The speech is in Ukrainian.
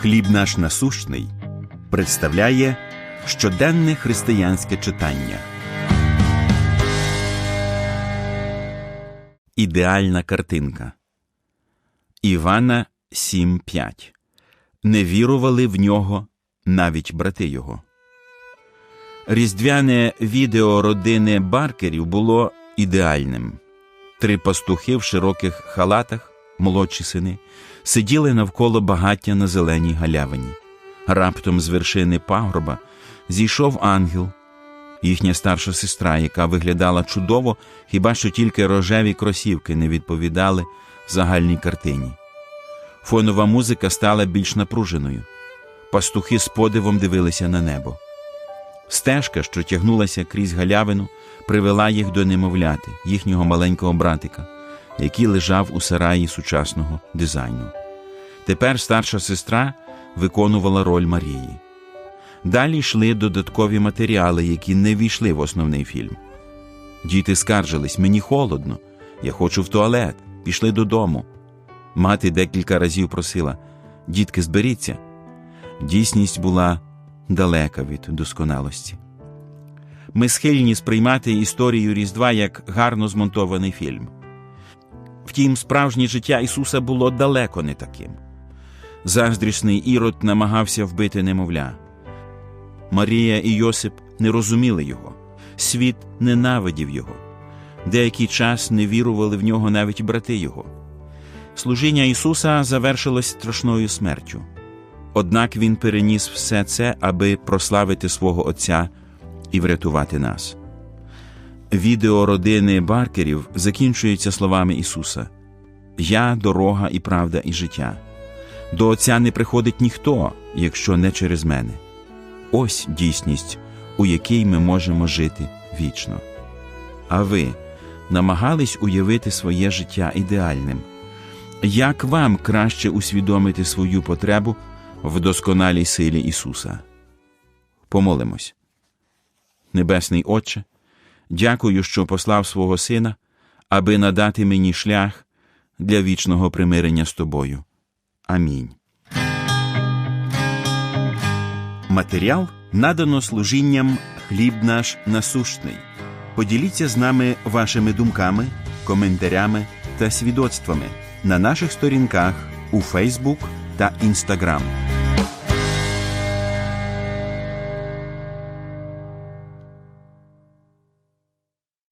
Хліб наш насущний представляє щоденне християнське читання. Ідеальна картинка Івана 7.5 Не вірували в нього навіть брати його. Різдвяне відео родини Баркерів було ідеальним. Три пастухи в широких халатах, молодші сини, сиділи навколо багаття на зеленій галявині. Раптом з вершини пагорба зійшов ангел, їхня старша сестра, яка виглядала чудово, хіба що тільки рожеві кросівки не відповідали загальній картині. Фонова музика стала більш напруженою. Пастухи з подивом дивилися на небо. Стежка, що тягнулася крізь галявину, привела їх до немовляти, їхнього маленького братика, який лежав у сараї сучасного дизайну. Тепер старша сестра виконувала роль Марії. Далі йшли додаткові матеріали, які не війшли в основний фільм. Діти скаржились, мені холодно, я хочу в туалет, пішли додому. Мати декілька разів просила дітки, зберіться. Дійсність була далека від досконалості. Ми схильні сприймати історію Різдва як гарно змонтований фільм. Втім, справжнє життя Ісуса було далеко не таким. Заздрісний ірод намагався вбити немовля. Марія і Йосип не розуміли його, світ ненавидів його, деякий час не вірували в нього навіть брати його. Служіння Ісуса завершилось страшною смертю. Однак Він переніс все це, аби прославити свого Отця і врятувати нас. Відео родини Баркерів закінчується словами Ісуса: Я дорога і правда, і життя. До Отця не приходить ніхто, якщо не через мене. Ось дійсність, у якій ми можемо жити вічно. А ви намагались уявити своє життя ідеальним? Як вам краще усвідомити свою потребу в досконалій силі Ісуса? Помолимось. Небесний Отче, дякую, що послав свого Сина, аби надати мені шлях для вічного примирення з тобою. Амінь. Матеріал надано служінням хліб наш насущний. Поділіться з нами вашими думками, коментарями та свідоцтвами на наших сторінках у Фейсбук та Інстаграм.